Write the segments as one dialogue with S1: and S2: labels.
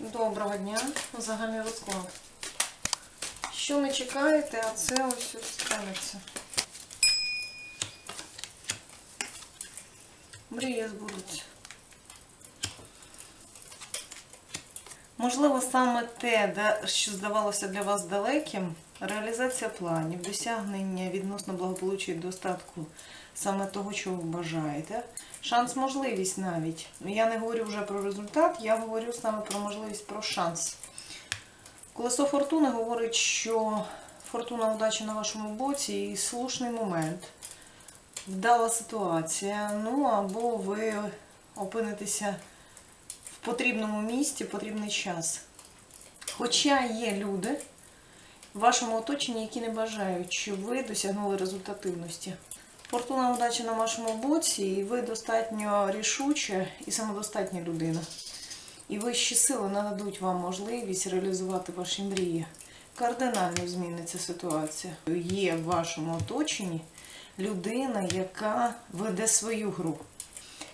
S1: Доброго дня, загальний розклад. Що не чекаєте, а це ось ось станеться. Мрії збудуться. Можливо, саме те, що здавалося для вас далеким, реалізація планів, досягнення відносно благополуччя і достатку саме того, чого ви бажаєте. Шанс, можливість навіть. Я не говорю вже про результат, я говорю саме про можливість, про шанс. Колесо фортуни говорить, що фортуна удачі на вашому боці і слушний момент, вдала ситуація, ну або ви опинитеся в потрібному місці, потрібний час. Хоча є люди в вашому оточенні, які не бажають, щоб ви досягнули результативності. Фортуна удачі на вашому боці, і ви достатньо рішуча і самодостатня людина. І вищі сили нададуть вам можливість реалізувати ваші мрії. Кардинально зміниться ситуація. Є в вашому оточенні людина, яка веде свою гру.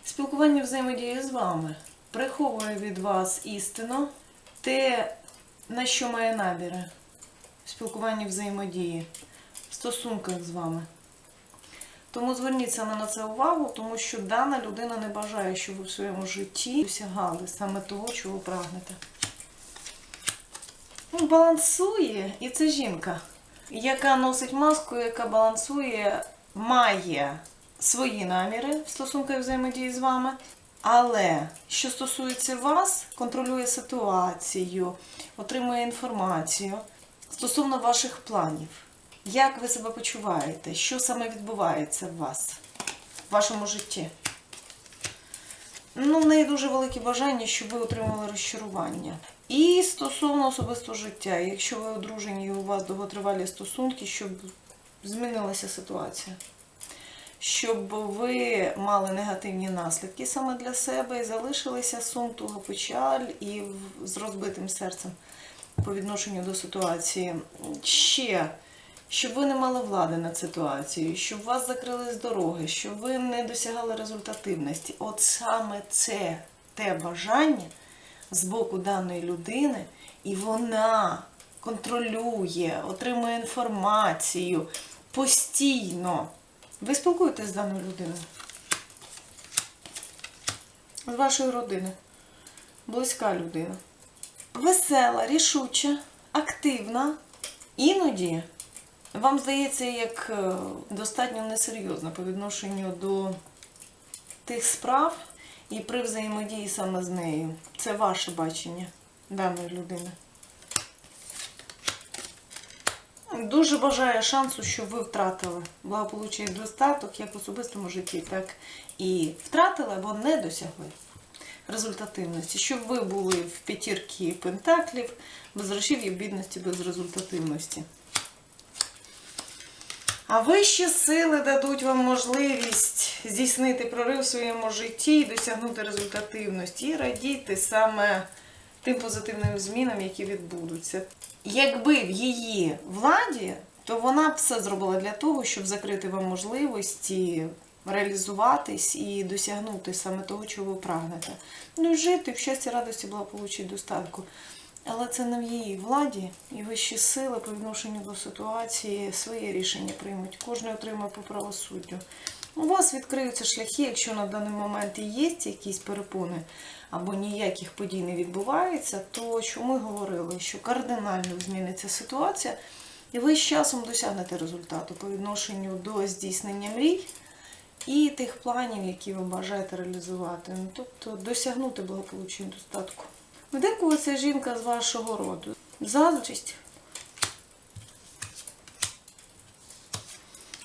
S1: Спілкування взаємодії з вами приховує від вас істину, те, на що має наміри. В спілкуванні взаємодії, в стосунках з вами. Тому зверніть саме на це увагу, тому що дана людина не бажає, щоб ви в своєму житті досягали саме того, чого прагнете. Балансує, і це жінка, яка носить маску, яка балансує, має свої наміри в стосунках взаємодії з вами. Але що стосується вас, контролює ситуацію, отримує інформацію стосовно ваших планів. Як ви себе почуваєте? Що саме відбувається в вас, в вашому житті? Ну, в неї дуже велике бажання, щоб ви отримали розчарування. І стосовно особистого життя, якщо ви одружені і у вас довготривалі стосунки, щоб змінилася ситуація. Щоб ви мали негативні наслідки саме для себе і залишилися сум, печаль і з розбитим серцем по відношенню до ситуації. Ще щоб ви не мали влади над ситуацією, щоб вас закрили з дороги, щоб ви не досягали результативності. От саме це те бажання з боку даної людини, і вона контролює, отримує інформацію постійно. Ви спілкуєтесь з даною людиною? З вашої родини. Близька людина. Весела, рішуча, активна, іноді вам здається, як е, достатньо несерйозно по відношенню до тих справ і при взаємодії саме з нею. Це ваше бачення даної людини. Дуже бажаю шансу, щоб ви втратили благополуччя і достаток як в особистому житті, так і втратили або не досягли результативності, щоб ви були в п'ятірки пентаклів, без грошів і бідності, без результативності. А вищі сили дадуть вам можливість здійснити прорив в своєму житті досягнути результативності. І радійте саме тим позитивним змінам, які відбудуться. Якби в її владі, то вона б все зробила для того, щоб закрити вам можливості реалізуватись і досягнути саме того, чого ви прагнете. Ну жити в щасті, радості, благополуччя і достатку. Але це не в її владі, і вищі сили по відношенню до ситуації своє рішення приймуть. Кожен отримає по правосуддю. У вас відкриються шляхи, якщо на даний момент і є якісь перепони або ніяких подій не відбувається, то що ми говорили, що кардинально зміниться ситуація, і ви з часом досягнете результату по відношенню до здійснення мрій і тих планів, які ви бажаєте реалізувати. Ну, тобто досягнути благополуччя і достатку. В декого це жінка з вашого роду. Заздрість.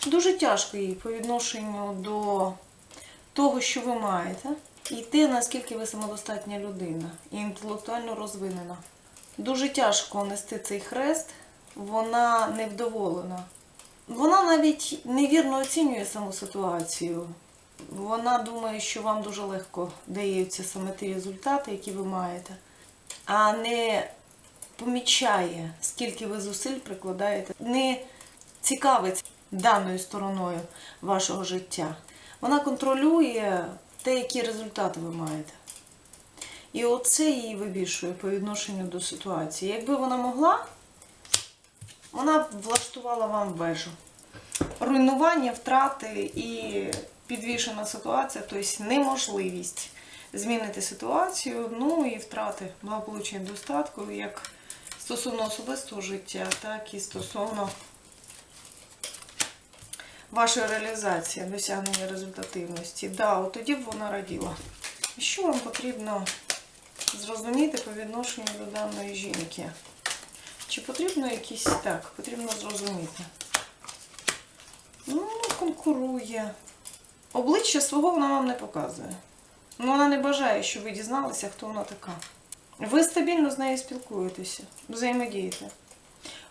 S1: Дуже тяжко їй по відношенню до того, що ви маєте, і те, наскільки ви самодостатня людина і інтелектуально розвинена. Дуже тяжко нести цей хрест, вона невдоволена. Вона навіть невірно оцінює саму ситуацію. Вона думає, що вам дуже легко даються саме ті результати, які ви маєте, а не помічає, скільки ви зусиль прикладаєте, не цікавиться даною стороною вашого життя. Вона контролює те, які результати ви маєте. І оце її вибішує по відношенню до ситуації. Якби вона могла, вона б влаштувала вам вежу. Руйнування, втрати і підвішена ситуація, тобто неможливість змінити ситуацію, ну і втрати благополуччя і достатку, як стосовно особистого життя, так і стосовно вашої реалізації, досягнення результативності. Да, от тоді б вона раділа. Що вам потрібно зрозуміти по відношенню до даної жінки? Чи потрібно якісь так, потрібно зрозуміти. Ну, конкурує. Обличчя свого вона вам не показує. Ну, вона не бажає, щоб ви дізналися, хто вона така. Ви стабільно з нею спілкуєтеся, взаємодієте.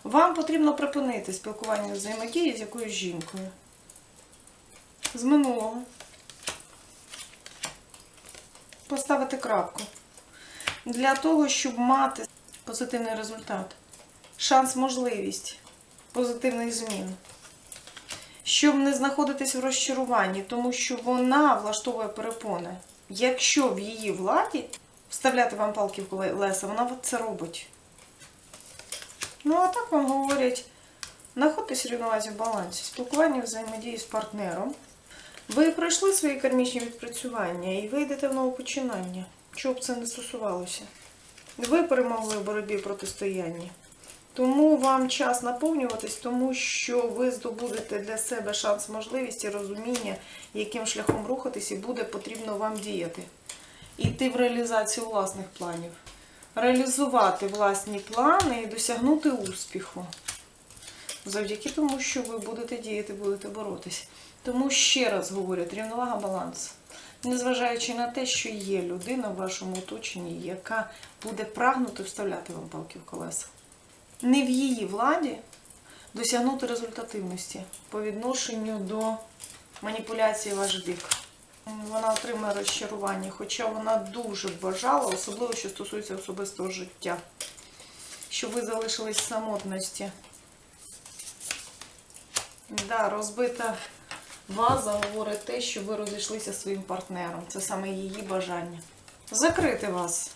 S1: Вам потрібно припинити спілкування взаємодії з якоюсь жінкою. З минулого. Поставити крапку. Для того, щоб мати позитивний результат. Шанс, можливість позитивних змін. Щоб не знаходитись в розчаруванні, тому що вона влаштовує перепони. Якщо в її владі вставляти вам палки в колеса, вона це робить. Ну, а так вам говорять, знаходьтесь в рівновазі в балансі, спілкування взаємодії з партнером. Ви пройшли свої кармічні відпрацювання і ви йдете в нове починання. Чого б це не стосувалося? Ви перемогли в боротьбі протистоянні. Тому вам час наповнюватись, тому що ви здобудете для себе шанс, можливість і розуміння, яким шляхом рухатись, і буде потрібно вам діяти. Іти в реалізацію власних планів. Реалізувати власні плани і досягнути успіху. Завдяки тому, що ви будете діяти, будете боротись. Тому ще раз говорять, рівновага баланс. Незважаючи на те, що є людина в вашому оточенні, яка буде прагнути вставляти вам палки в колеса. Не в її владі досягнути результативності по відношенню до маніпуляції в ваш бік. Вона отримає розчарування, хоча вона дуже бажала, особливо що стосується особистого життя, щоб ви залишились в самотності. Да, розбита ваза говорить те, що ви розійшлися зі своїм партнером. Це саме її бажання. Закрити вас.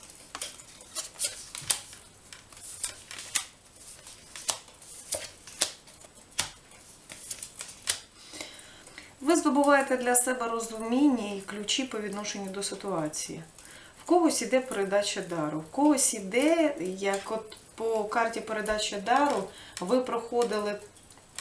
S1: Ви здобуваєте для себе розуміння і ключі по відношенню до ситуації. В когось іде передача дару, в когось іде, як от по карті передача дару, ви проходили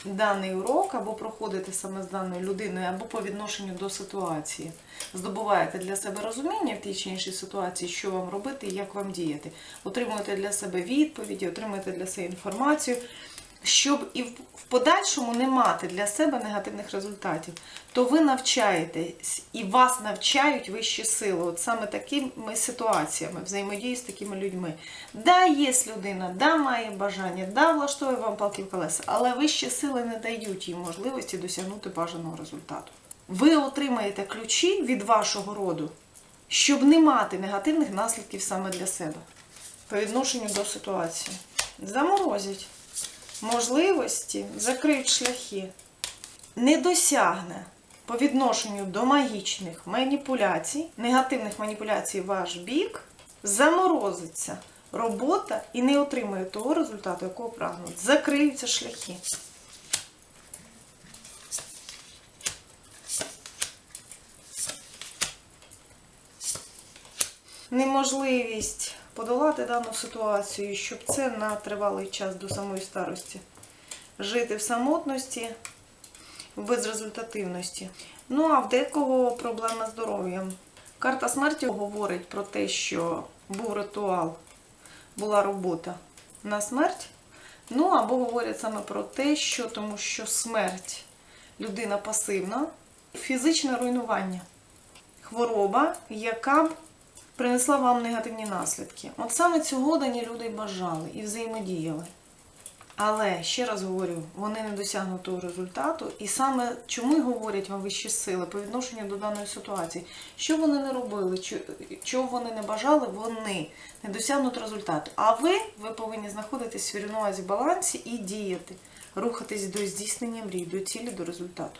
S1: даний урок, або проходите саме з даною людиною, або по відношенню до ситуації. Здобуваєте для себе розуміння в тій чи іншій ситуації, що вам робити і як вам діяти. Отримуєте для себе відповіді, отримуєте для себе інформацію, щоб і в подальшому не мати для себе негативних результатів, то ви навчаєтесь і вас навчають вищі сили, от саме такими ситуаціями, взаємодії з такими людьми. Да, є людина, да, має бажання, да, влаштовує вам палки в колеса, але вищі сили не дають їй можливості досягнути бажаного результату. Ви отримаєте ключі від вашого роду, щоб не мати негативних наслідків саме для себе по відношенню до ситуації. Заморозять можливості, закриють шляхи, не досягне по відношенню до магічних маніпуляцій, негативних маніпуляцій ваш бік, заморозиться робота і не отримує того результату, якого прагнуть. Закриються шляхи. Неможливість подолати дану ситуацію, щоб це на тривалий час до самої старості. Жити в самотності, в безрезультативності. Ну, а в декого проблема з здоров'ям. Карта смерті говорить про те, що був ритуал, була робота на смерть. Ну, або говорять саме про те, що тому що смерть людина пасивна, фізичне руйнування, хвороба, яка б принесла вам негативні наслідки. От саме цього дані люди бажали і взаємодіяли. Але, ще раз говорю, вони не досягнуть того результату. І саме чому говорять вам вищі сили по відношенню до даної ситуації, що вони не робили, чого вони не бажали, вони не досягнуть результату. А ви, ви повинні знаходитись в рівновазі балансі і діяти, рухатись до здійснення мрій, до цілі, до результату.